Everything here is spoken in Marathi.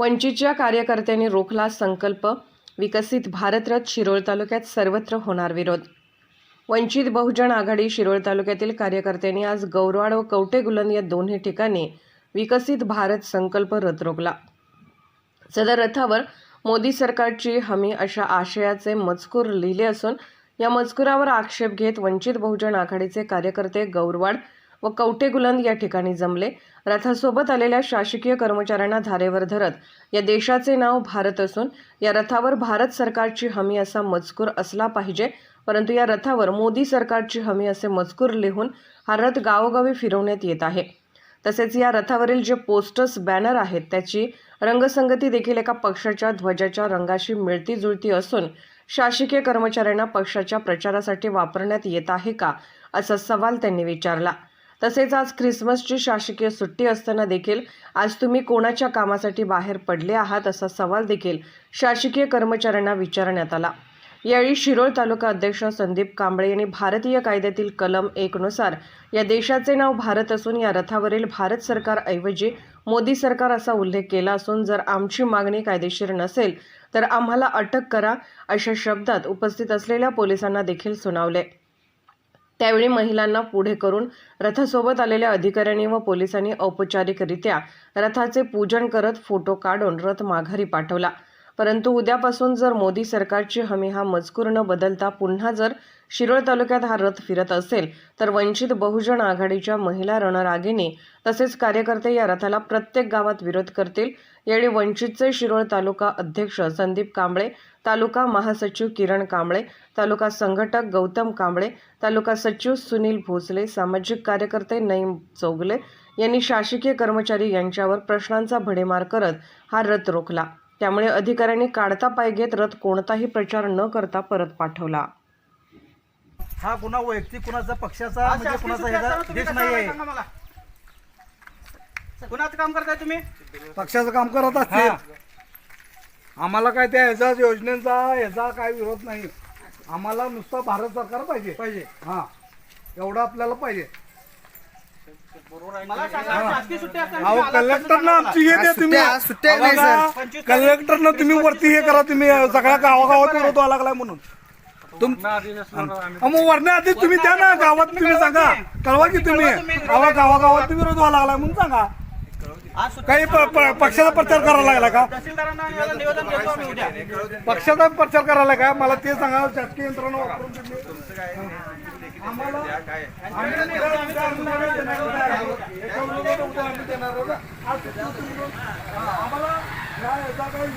वंचितच्या कार्यकर्त्यांनी रोखला संकल्प विकसित भारतरथ शिरोळ तालुक्यात सर्वत्र होणार विरोध. वंचित बहुजन आघाडी शिरोळ तालुक्यातील कार्यकर्त्यांनी आज गौरवाड व कवटे या दोन्ही ठिकाणी विकसित भारत संकल्प रथ रोखला. सदर रथावर मोदी सरकारची हमी अशा आशयाचे मजकूर लिहिले असून या मजकुरावर आक्षेप घेत वंचित बहुजन आघाडीचे कार्यकर्ते गौरवाड व कवटे गुलंद या ठिकाणी जमले. रथासोबत आलेल्या शासकीय कर्मचाऱ्यांना धारेवर धरत या देशाचे नाव भारत असून या रथावर भारत सरकारची हमी असा मजकूर असला पाहिजे. परंतु या रथावर मोदी सरकारची हमी असे मजकूर लिहून हा रथ गावोगावी फिरवण्यात येत आहे. तसेच या रथावरील जे पोस्टर्स बॅनर आहेत त्याची रंगसंगती देखील एका पक्षाच्या ध्वजाच्या रंगाशी मिळती जुळती असून शासकीय कर्मचाऱ्यांना पक्षाच्या प्रचारासाठी वापरण्यात येत आहे का असा सवाल त्यांनी विचारला. तसेच आज ख्रिसमसची शासकीय सुट्टी असताना देखील आज तुम्ही कोणाच्या कामासाठी बाहेर पडले आहात असा सवाल देखील शासकीय कर्मचाऱ्यांना विचारण्यात आला. यावेळी शिरोळ तालुका अध्यक्ष संदीप कांबळे यांनी भारतीय कायद्यातील कलम एकनुसार या देशाचे नाव भारत असून या रथावरील भारत सरकार ऐवजी मोदी सरकार असा उल्लेख केला असून जर आमची मागणी कायदेशीर नसेल तर आम्हाला अटक करा अशा शब्दात उपस्थित असलेल्या पोलिसांना देखील सुनावले. त्यावेळी महिलांना पुढे करून रथासोबत आलेल्या अधिकाऱ्यांनी व पोलिसांनी औपचारिकरित्या रथाचे पूजन करत फोटो काढून रथ माघारी पाठवला. परंतु उद्यापासून जर मोदी सरकारची हमी हा मजकूर न बदलता पुन्हा जर शिरोळ तालुक्यात हा रथ फिरत असेल तर वंचित बहुजन आघाडीच्या महिला रणरागिणी तसेच कार्यकर्ते या रथाला प्रत्येक गावात विरोध करतील. यावेळी वंचितचे शिरोळ तालुका अध्यक्ष संदीप कांबळे तालुका महासचिव किरण कांबळे तालुका संघटक गौतम कांबळे तालुका सचिव सुनील भोसले सामाजिक कार्यकर्ते नईम चौगले यांनी शासकीय कर्मचारी यांच्यावर प्रश्नांचा भडेमार करत हा रथ रोखला. त्यामुळे अधिकाऱ्यांनी काढता पाय घेत रथ कोणताही प्रचार न करता परत पाठवला. हा गुन्हा वैयक्तिक कुणाचा पक्षाचा म्हणजे कुणाचा ह्याचा देश कसं नाही आलाय आहे सांगा मला. कुणाचं काम करताय तुम्ही? पक्षाचं काम करत असतील आम्हाला काय त्या ह्याचा योजनेचा ह्याचा काय विरोध नाही. आम्हाला नुसतं भारत सरकार पाहिजे. पाहिजे. हा. एवढं आपल्याला पाहिजे. अहो कलेक्टरनं सांगा आमची हे द्या तुम्ही. सुट्ट्या- सुट्ट्या नाही, बघा, पंचवीस कलेक्टरनं तुम्ही वरती हे करा तुम्ही. सगळ्या गावागावात विरोध व्हायला लागलाय म्हणून. तुम अहो, मग वरण्या आधी तुम्ही द्या ना. गावात तुम्ही सांगा. कळवा की तुम्ही. अहो गावागावात विरोध व्हायला लागलाय म्हणून सांगा. आज सुट्टी काही प- प- पक्षाचा प्रचार करायला लागला का? तहसीलदारांना आणि याला निवेदन देतो आम्ही उद्या. पक्षाचा प्रचार करायला का? मला ते सांगा शासकीय यंत्रणा वापरून तुम्ही आम्हाला या याचा काही